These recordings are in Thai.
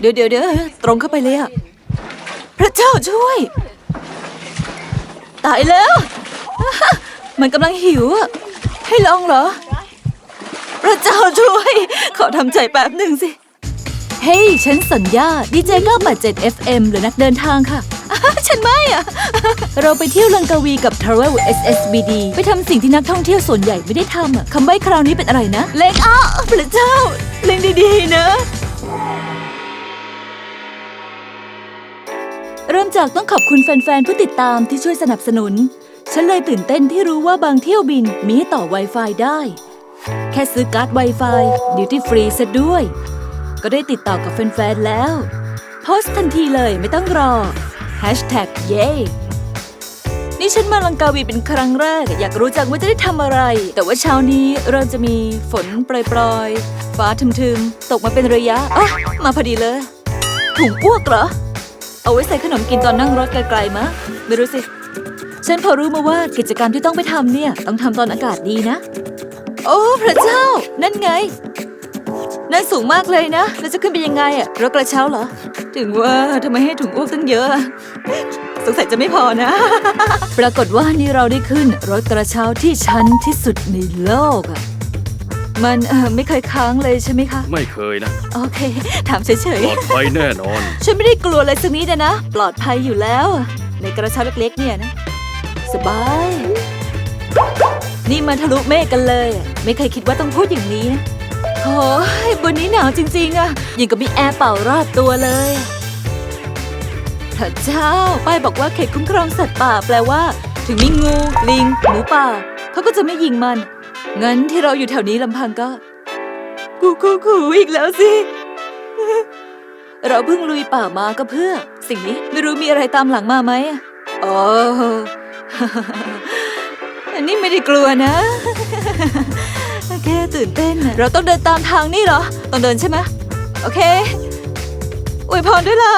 เดี๋ยวเดี๋ยวเดี๋ยวตรงเข้าไปเลยอะพระเจ้าช่วย ตายแล้ว มันกำลังหิวอะให้ลองเหรอ พระเจ้าช่วย ขอทำใจแป๊บหนึ่งสิ เฮ้ย ฉันสัญญาดีเจ987 FM หรือนักเดินทางค่ะ ฉันไม่อะเราไปเที่ยวลังกาวีกับ Travel SSBD ไปทำสิ่งที่นักท่องเที่ยวส่วนใหญ่ไม่ได้ทำอะคำใบ้คราวนี้เป็นอะไรนะ เล็งอ้อพระเจ้า เล็งดีๆนะ เริ่มจากต้องขอบคุณแฟนๆ ผู้ติดตามที่ช่วยสนับสนุน ฉันเลยตื่นเต้นที่รู้ว่าบางเที่ยวบินมีให้ต่อ Wi-Fi ได้ แค่ซื้อการ์ด Wi-Fi ดิวตี้ฟรีซะด้วย ก็ได้ติดต่อกับแฟนๆ แล้ว โพสต์ทันทีเลยไม่ต้องรอ Hashtag เย้นี่ฉันมาลังกาวีเป็นครั้งแรก อยากรู้จังว่าจะได้ทำอะไร แต่ว่าเช้านี้เริ่มจะมีฝนโปรยๆ ฟ้าทึมๆ ตกมาเป็นระยะอะมาพอดีเลย ถุงอ้วกเหรอ เอาไว้ใส่ขนมกินตอนนั่งรถไกลๆมะ ไม่รู้สิ ฉันพอรู้มาว่ากิจกรรมที่ต้องไปทำเนี่ย ต้องทำตอนอากาศดีนะ โอ้พระเจ้า นั่นไง นั่นสูงมากเลยนะ แล้วจะขึ้นไปยังไงอะรถกระเช้าเหรอ ถึงว่าทำไมให้ถุงอ้วกตั้งเยอะ สงสัยจะไม่พอนะ ปรากฏว่านี่เราได้ขึ้นรถกระเช้าที่ชันที่สุดในโลกอะ มันเออไม่เคยค้างเลยใช่ไหมคะ ไม่เคยนะ โอเค ถามเฉยปลอดภัยแน่นอน ๆ ฉันไม่ได้กลัวอะไรสักนิดอะนะ ปลอดภัยอยู่แล้ว ในกระเช้าเล็กๆ เนี่ยนะ สบาย นี่มันทะลุเมฆกันเลยอะไม่เคยคิดว่าต้องพูดอย่างนี้นะโอ้ยบนนี้หนาวจริงๆอะยิ่งกับมีแอร์เป่ารอบตัวเลยพระเจ้า ป้ายบอกว่าเขตคุ้มครองสัตว์ป่าแปลว่า ถึงมีงู ลิง หมูป่า เขาก็จะไม่ยิงมัน งั้นที่เราอยู่แถวนี้ลำพังก็ กูกูกูอีกแล้วสิ เราเพิ่งลุยป่ามาก็เพื่อ สิ่งนี้ไม่รู้มีอะไรตามหลังมาไหมอะอ๋ออันนี้ไม่ได้กลัวนะ แค่ตื่นเต้น เราต้องเดินตามทางนี่เหรอ ต้องเดินใช่ไหมโอเค อวยพรด้วยล่ะ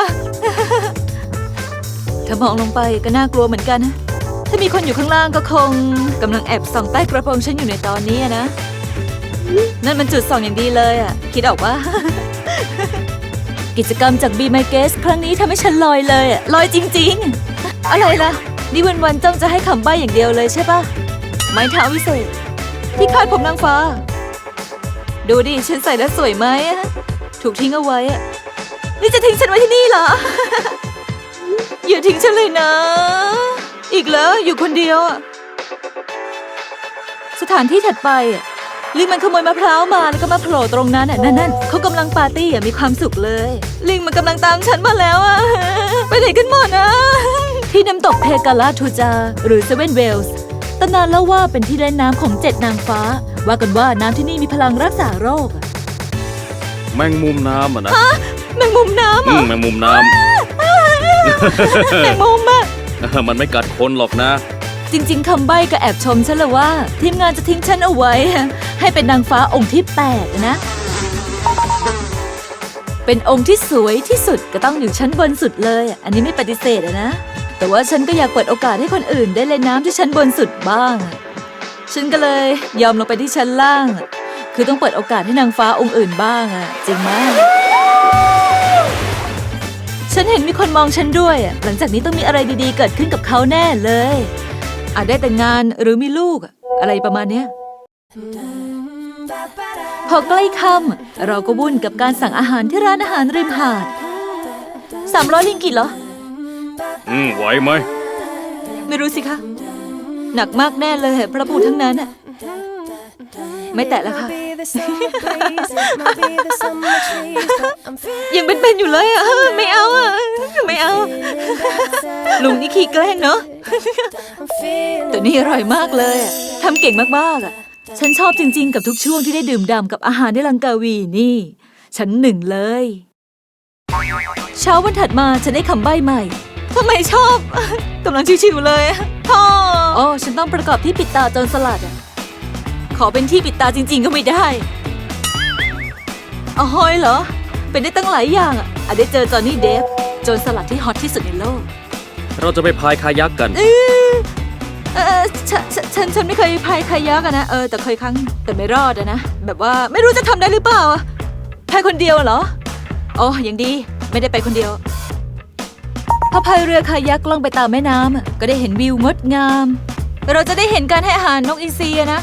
ถ้ามองลงไปก็น่ากลัวเหมือนกันนะ ถ้ามีคนอยู่ข้างล่างก็คงกำลังแอบส่องใต้กระโปรงฉันอยู่ในตอนนี้นะ นั่นมันจุดส่องอย่างดีเลยอะ คิดออกว่า กิจกรรมจาก Be My Guest ครั้งนี้ทำให้ฉันลอยเลยอะลอยจริง ๆ อะไรล่ะ นี่วันวันๆจ้องจะให้คำใบ้อย่างเดียวเลยใช่ปะไม้เท้าวิเศษ ที่คาดผมนางฟ้า ดูดิ ฉันใส่แล้วสวยไหมอะถูกทิ้งเอาไว้อะนี่จะทิ้งฉันไว้ที่นี่เหรอ อย่าทิ้งฉันเลยนะ อีกแล้วอยู่คนเดียวอะสถานที่ถัดไปอะลิงมันขโมยมะพร้าวมาแล้วก็มาโผล่ตรงนั้นอะนั่นนั่นเขากำลังปาร์ตี้อะมีความสุขเลย ลิงมันกำลังตามฉันมาแล้วอะไปไหนกันหมดอะที่น้ำตกเพกาลาทูจา หรือเซเว่นเวลส์ตำนานเล่าว่าเป็นที่เล่นน้ำของเจ็ดนางฟ้า ว่ากันว่าน้ำที่นี่มีพลังรักษาโรคอะแมงมุมน้ำอะนะแมงมุมน้ำเหรอือมแมงมุมน้แมงมุมอะำ มันไม่กัดคนหรอกนะ จริง ๆคำใบ้ก็แอบชมฉันเลยว่า ทีมงานจะทิ้งฉันเอาไว้ ให้เป็นนางฟ้าองค์ที่แปดนะ เป็นองค์ที่สวยที่สุดก็ต้องอยู่ชั้นบนสุดเลย อันนี้ไม่ปฏิเสธนะ แต่ว่าฉันก็อยากเปิดโอกาสให้คนอื่นได้เล่นน้ำที่ชั้นบนสุดบ้าง ฉันก็เลยยอมลงไปที่ชั้นล่าง คือต้องเปิดโอกาสให้นางฟ้าองค์อื่นบ้างอะจริงไหม ฉันเห็นมีคนมองฉันด้วยอะหลังจากนี้ต้องมีอะไรดีๆ เกิดขึ้นกับเขาแน่เลย อาจได้แต่งงานหรือมีลูกอะอะไรประมาณเนี้ย พอใกล้ค่ำเราก็วุ่นกับการสั่งอาหารที่ร้านอาหารริมหาดสามร้อยลิงกิตเหรอ อืมไหวไหม ไม่รู้สิคะ หนักมากแน่เลยพระบูทั้งนั้นอะไม่แตะแล้วค่ะ ยังเป็นๆอยู่เลยอะไม่เอาอะไม่เอา ลุงนี่ขี้แกล้งเนาะแต่นี่อร่อยมากเลยอะทำเก่งมากๆอะ ฉันชอบจริง ๆ กับทุกช่วงที่ได้ดื่มด่ำกับอาหารในลังกาวีนี่ ฉันหนึ่งเลย เช้าวันถัดมาฉันได้คำใบ้ใหม่ทำไมชอบกำลังชิวๆเลยพ่ออ๋อฉันต้องประกอบที่ปิดตาโจนสลัดอะ ขอเป็นที่ปิดตาจริง ๆ ก็ไม่ได้อ๋อหอยเหรอ เป็นได้ตั้งหลายอย่างอะอาจได้เจอจอห์นนี่เดฟโจนสลัดที่ฮอตที่สุดในโลก เราจะไปพายคายักกัน เออเออฉันฉันฉันฉันไม่เคยพายคายักอะนะเออแต่เคยครั้งแต่ไม่รอดอะนะ แบบว่าไม่รู้จะทำได้หรือเปล่าอะพายคนเดียวเหรออ๋อยังดีไม่ได้ไปคนเดียว พอพายเรือคายักล่องไปตามแม่น้ำอะก็ได้เห็นวิวงดงาม เราจะได้เห็นการให้อาหารนกอินทรีอะนะ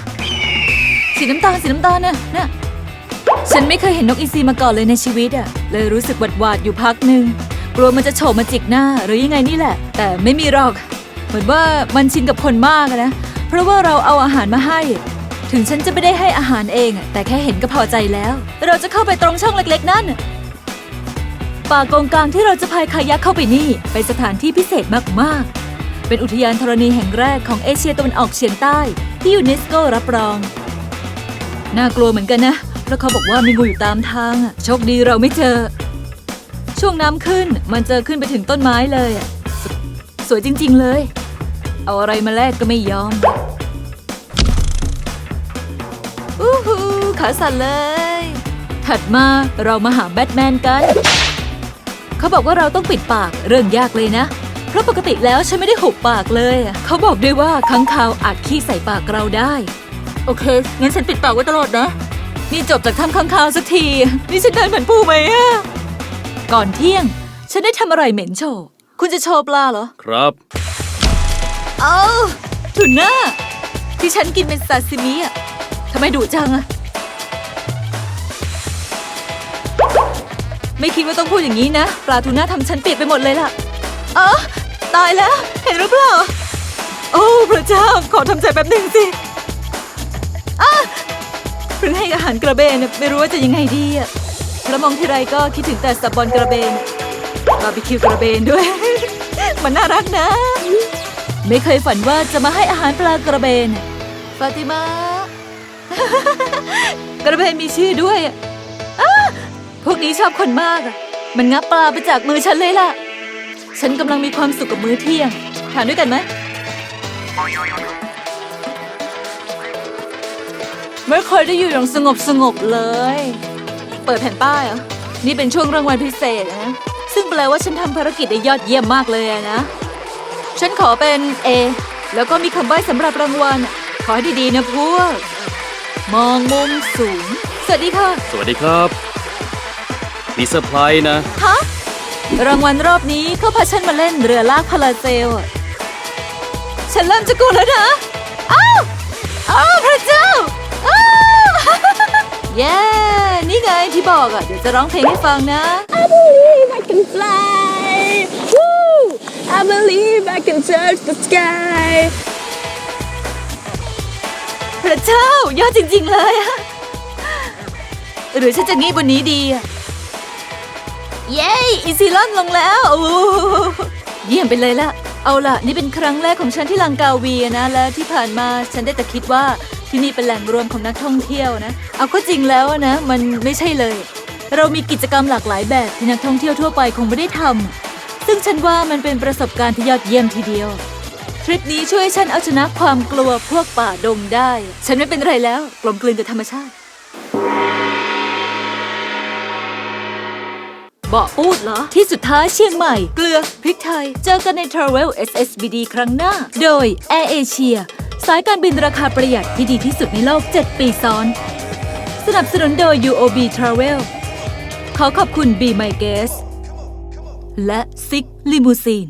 สีน้ำตาลสีน้ำตาลน่ะน่ะฉันไม่เคยเห็นนกอินทรีมาก่อนเลยในชีวิตอะ เลยรู้สึกหวาดหวาดอยู่พักหนึ่งกลัวมันจะโฉบมาจิกหน้าหรือยังไงนี่แหละ แต่ไม่มีหรอก เหมือนว่ามันชินกับคนมากนะ เพราะว่าเราเอาอาหารมาให้ ถึงฉันจะไม่ได้ให้อาหารเอง แต่แค่เห็นก็พอใจแล้ว เราจะเข้าไปตรงช่องเล็กๆ นั่นป่ากงกลางที่เราจะพายคายักเข้าไปนี่เป็นสถานที่พิเศษมากๆ เป็นอุทยานธรณีแห่งแรกของเอเชียตะวันออกเฉียงใต้ ที่ยูเนสโกรับรอง น่ากลัวเหมือนกันนะเพราะเขาบอกว่ามีงูอยู่ตามทางอะโชคดีเราไม่เจอ ช่วงน้ำขึ้นมันเจอขึ้นไปถึงต้นไม้เลยอะสสวยจริง ๆเลย เอาอะไรมาแลกก็ไม่ยอมอู้หูขาสั่นเลย ถัดมาเรามาหาแบทแมนกัน เขาบอกว่าเราต้องปิดปากเรื่องยากเลยนะ เพราะปกติแล้วฉันไม่ได้หุบปากเลยอะเขาบอกด้วยว่าค้างคาวอาจขี้ใส่ปากเราได้ โอเค งั้นฉันปิดปากไว้ตลอดนะ นี่จบจากถ้ำค้างคาวสักที นี่ฉันเดินเหมือนปูไหมอะก่อนเที่ยง ฉันได้ทำอะไรเหม็นโชว์ คุณจะโชว์ปลาเหรอ ครับ เอาทูน่าที่ฉันกินเป็นซาซิมิอะทำไมดุจังอะไม่คิดว่าต้องพูดอย่างนี้นะ ปลาทูน่าทำฉันเปียกไปหมดเลยล่ะ เออตายแล้ว เห็นหรือเปล่า โอ้ พระเจ้า ขอทำใจแป๊บหนึ่งสิอ้า พิ่งให้อาหารกระเบนไม่รู้ว่าจะยังไงดีอะแล้วมองทีไรก็คิดถึงแต่สับบอลกระเบนบาร์บีคิวกระเบนด้วย มันน่ารักนะ ไม่เคยฝันว่าจะมาให้อาหารปลากระเบนฟาติมากระเบนมีชื่อด้วยอพวกนี้ชอบคนมาก มันงับปลาไปจากมือฉันเลยล่ะ ฉันกำลังมีความสุขกับมื้อเที่ยง ทานด้วยกันไหม ไม่เคยได้อยู่อย่างสงบสงบๆเลย เปิดแผ่นป้ายเหรอนี่เป็นช่วงรางวัลพิเศษนะ ซึ่งแปลว่าฉันทำภารกิจได้ยอดเยี่ยมมากเลยอะนะ ฉันขอเป็น A แล้วก็มีคำใบ้สำหรับรางวัล ขอให้ดีๆนะพวก มองมุมสูง สวัสดีค่ะสวัสดีครับมีเซอร์ไพรส์นะ ฮะรางวัลรอบนี้เขาพาฉันมาเล่นเรือลากพาราเซลอะฉันเริ่มจะกลัวแล้วนะ อ้าว อ้าวพระเจ้าอ้าว เย้ นี่ไงที่บอกอะ เดี๋ยวจะร้องเพลงให้ฟังนะ I believe I can fly. Woo! I believe I can touch the sky. พระเจ้ายอดจริง ๆ เลยอะหรือฉันจะงี้บนนี้ดีอะเย้ อีซีลอนลงแล้วโอ้โหเยี่ยมไปเลยล่ะเอาล่ะ นี่เป็นครั้งแรกของฉันที่ลังกาวีอะนะ และที่ผ่านมาฉันได้แต่คิดว่า ที่นี่เป็นแหล่งรวมของนักท่องเที่ยวนะ เอาก็จริงแล้วอะนะ มันไม่ใช่เลย เรามีกิจกรรมหลากหลายแบบที่นักท่องเที่ยวทั่วไปคงไม่ได้ทำซึ่งฉันว่ามันเป็นประสบการณ์ที่ยอดเยี่ยมทีเดียว ทริปนี้ช่วยฉันเอาชนะความกลัวพวกป่าดงได้ ฉันไม่เป็นไรแล้วกลมกลืนกับธรรมชาติเบาะปูดเหรอ ที่สุดท้ายเชียงใหม่ เกลือพริกไทย เจอกันใน Travel SSBD ครั้งหน้า โดย Air Asia สายการบินราคาประหยัดที่ดีที่สุดในโลก 7 ปีซ้อน สนับสนุนโดย UOB Travel ขอขอบคุณ Be My Guest และ s i ก Limousine